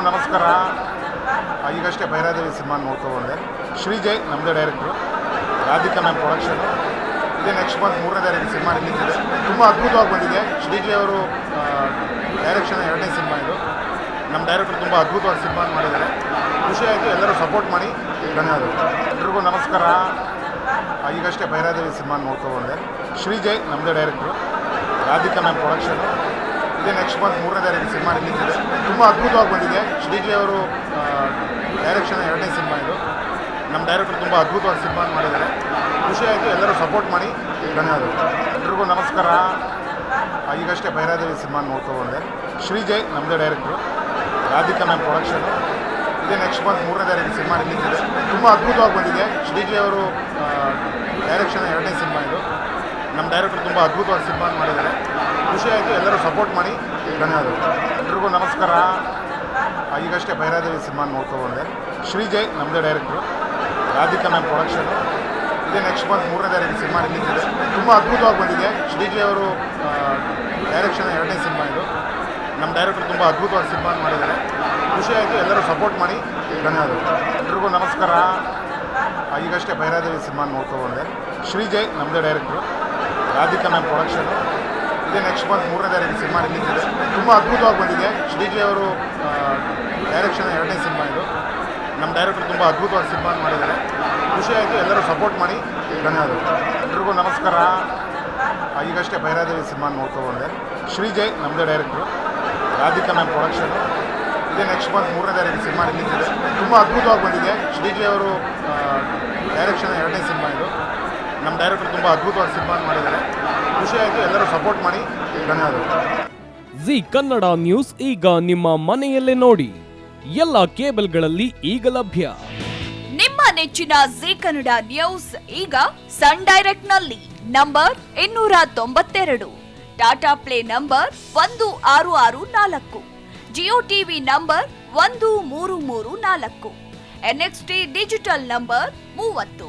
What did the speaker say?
ಎಲ್ರಿಗೂ ನಮಸ್ಕಾರ. ಈಗಷ್ಟೇ ಭೈರಾದೇವಿ ಸಿನಿಮಾ ನೋಡ್ಕೊ ಬಂದೆ. ಶ್ರೀಜಯ್ ನಮ್ಮದೇ ಡೈರೆಕ್ಟ್ರು ರಾಧಿಕಾ ಮ್ಯಾಮ್ ಪ್ರೊಡಕ್ಷನು ಇದೇ ನೆಕ್ಸ್ಟ್ ಮಂತ್ ಮೂರನೇ ತಾರೀಕು ಸಿನಿಮಾ ರಿಲೀಸ್ ಇದೆ. ತುಂಬ ಅದ್ಭುತವಾಗಿ ಬಂದಿದೆ. ಶ್ರೀಜಯ್ ಅವರು ಡೈರೆಕ್ಷನ್ ಎರಡನೇ ಸಿನಿಮಾ ಇದು. ನಮ್ಮ ಡೈರೆಕ್ಟರ್ ತುಂಬ ಅದ್ಭುತವಾಗಿ ಸಿನಿಮಾ ಮಾಡಿದ್ದಾರೆ. ಖುಷಿಯಾಯಿತು ಎಲ್ಲರೂ ಸಪೋರ್ಟ್ ಮಾಡಿ. ಧನ್ಯವಾದಗಳು. ಎಲ್ರಿಗೂ ನಮಸ್ಕಾರ. ಈಗಷ್ಟೇ ಭೈರಾದೇವಿ ಸಿನಿಮಾ ನೋಡ್ಕೊ ಬಂದೆ. ಶ್ರೀಜಯ್ ನಮ್ಮದೇ ಡೈರೆಕ್ಟ್ರು ರಾಧಿಕಾ ಮ್ಯಾಮ್ ಪ್ರೊಡಕ್ಷನು ಇದೇ ನೆಕ್ಸ್ಟ್ ಮಂತ್ ಮೂರನೇ ತಾರೀಕು ಸಿನಿಮಾ ರಿಲೀಸ್ ಇದೆ. ತುಂಬ ಅದ್ಭುತವಾಗಿ ಬಂದಿದೆ. ಶ್ರೀಜಿ ಅವರು ಡೈರೆಕ್ಷನ್ ಎರಡನೇ ಸಿನಿಮಾ ಇದು. ನಮ್ಮ ಡೈರೆಕ್ಟರ್ ತುಂಬ ಅದ್ಭುತವಾದ ಸಿನಿಮಾ ಮಾಡಿದ್ದಾರೆ. ಖುಷಿ ಆಯಿತು. ಎಲ್ಲರೂ ಸಪೋರ್ಟ್ ಮಾಡಿ. ಧನ್ಯವಾದಗಳು. ಎಲ್ರಿಗೂ ನಮಸ್ಕಾರ. ಈಗಷ್ಟೇ ಭೈರಾದೇವಿ ಸಿನಿಮಾ ನೋಡ್ಕೊಂಡೆ ಶ್ರೀಜಯ್ ನಮ್ಮದೇ ಡೈರೆಕ್ಟ್ರು ರಾಧಿಕಾ ಮ್ಯಾಮ್ ಪ್ರೊಡಕ್ಷನು ಇದೇ ನೆಕ್ಸ್ಟ್ ಮಂತ್ ಮೂರನೇ ತಾರೀಕು ಸಿನಿಮಾ ರಿಲೀಸ್ ಇದೆ. ತುಂಬ ಅದ್ಭುತವಾಗಿ ಬಂದಿದೆ. ಶ್ರೀಜಿ ಅವರು ಡೈರೆಕ್ಷನ್ ಎರಡನೇ ಸಿನಿಮಾ ಇದು. ನಮ್ಮ ಡೈರೆಕ್ಟರ್ ತುಂಬ ಅದ್ಭುತವಾದ ಸಿನಿಮಾ ಮಾಡಿದ್ದಾರೆ. ಖುಷಿ ಆಯಿತು ಎಲ್ಲರೂ ಸಪೋರ್ಟ್ ಮಾಡಿ. ಧನ್ಯವಾದಗಳು. ಎಲ್ರಿಗೂ ನಮಸ್ಕಾರ. ಈಗಷ್ಟೇ ಭೈರಾದೇವಿ ಸಿನಿಮಾ ನೋಡ್ತಾ ಬಂದೆ ಶ್ರೀಜಯ್ ನಮ್ಮದೇ ಡೈರೆಕ್ಟ್ರು. ರಾಧಿಕಾ ಮ್ಯಾಮ್ ಪ್ರೊಡಕ್ಷನು ಇದೇ ನೆಕ್ಸ್ಟ್ ಮಂತ್ ಮೂರನೇ ತಾರೀಕು ಸಿನಿಮಾ ರಿಲೀಸ್ ಇದೆ. ತುಂಬ ಅದ್ಭುತವಾಗಿ ಬಂದಿದೆ. ಶ್ರೀಜಯ್ ಅವರು ಡೈರೆಕ್ಷನ್ ಎರಡನೇ ಸಿನಿಮಾ ಇದು. ನಮ್ಮ ಡೈರೆಕ್ಟರ್ ತುಂಬ ಅದ್ಭುತವಾದ ಸಿನಿಮಾ ಮಾಡಿದ್ದಾರೆ. ಖುಷಿ ಆಯಿತು ಎಲ್ಲರೂ ಸಪೋರ್ಟ್ ಮಾಡಿ. ಧನ್ಯವಾದಗಳು. ಎಲ್ರಿಗೂ ನಮಸ್ಕಾರ. ಈಗಷ್ಟೇ ಭೈರಾದೇವಿ ಸಿನಿಮಾ ನೋಡ್ತಾ ಬಂದೆ ಶ್ರೀಜಯ್ ನಮ್ಮದೇ ಡೈರೆಕ್ಟ್ರು. ರಾಧಿಕಾ ಮ್ಯಾಮ್ ಪ್ರೊಡಕ್ಷನ್ ಇದೇ ನೆಕ್ಸ್ಟ್ ಮಂತ್ ಮೂರನೇ ತಾರೀಕು ಸಿನಿಮಾ ರಿಲೀಸ್ ಇದೆ. ತುಂಬ ಅದ್ಭುತವಾಗಿ ಬಂದಿದೆ ಶ್ರೀಜಯ್ ಅವರು ಡೈರೆಕ್ಷನ್ ಎರಡನೇ ಸಿನಿಮಾ ಇದು. ನಮ್ಮ ಡೈರೆಕ್ಟರ್ ತುಂಬ ಅದ್ಭುತವಾಗಿ ಸಿನಿಮಾ ಮಾಡಿದ್ದಾರೆ. ಖುಷಿ ಆಯಿತು, ಎಲ್ಲರೂ ಸಪೋರ್ಟ್ ಮಾಡಿ. ಧನ್ಯವಾದಗಳು. ಎಲ್ರಿಗೂ ನಮಸ್ಕಾರ. ಈಗಷ್ಟೇ ಭೈರಾದೇವಿ ಸಿನಿಮಾ ನೋಡ್ಕೊಂಡೆ ಶ್ರೀಜಯ್ ನಮ್ಮದೇ ಡೈರೆಕ್ಟ್ರು ರಾಧಿಕಾ ಮ್ಯಾಮ್ ಪ್ರೊಡಕ್ಷನ್ ಇದೇ ನೆಕ್ಸ್ಟ್ ಮಂತ್ ಮೂರನೇ ತಾರೀಕು ಸಿನಿಮಾ ರಿಲೀಸ್ ಇದೆ. ತುಂಬ ಅದ್ಭುತವಾಗಿ ಬಂದಿದೆ ಶ್ರೀಜಯ್ ಅವರು ಡೈರೆಕ್ಷನ್ ಎರಡನೇ ಸಿನಿಮಾ ಇದು. ನಮ್ಮ ಡೈರೆಕ್ಟರ್ ತುಂಬ ಅದ್ಭುತವಾಗಿ ಸಿನಿಮಾ ಮಾಡಿದ್ದಾರೆ. ಖುಷಿ ಆಯಿತು ಎಲ್ಲರೂ ಸಪೋರ್ಟ್ ಮಾಡಿ. ಧನ್ಯವಾದಗಳು. ಜಿ ಕನ್ನಡ ನ್ಯೂಸ್ ಈಗ ನಿಮ್ಮ ಮನೆಯಲ್ಲೇ ನೋಡಿ. ಎಲ್ಲ ಕೇಬಲ್ಗಳಲ್ಲಿ ಈಗ ಲಭ್ಯ. ನಿಮ್ಮ ನೆಚ್ಚಿನ ಜಿ ಕನ್ನಡ ನ್ಯೂಸ್ ಈಗ ಸನ್ ಡೈರೆಕ್ಟ್ನಲ್ಲಿ ನಂಬರ್ ಇನ್ನೂರ ತೊಂಬತ್ತೆರಡು. ಟಾಟಾ ಪ್ಲೇ ನಂಬರ್ ಒಂದು ಆರು ಆರು ನಾಲ್ಕು. ಜಿಯೋ ಟಿವಿ ನಂಬರ್ ಒಂದು ಮೂರು ಮೂರು ನಾಲ್ಕು. ಎನ್ಎಕ್ಸ್ಟಿ ಡಿಜಿಟಲ್ ನಂಬರ್ ಮೂವತ್ತು.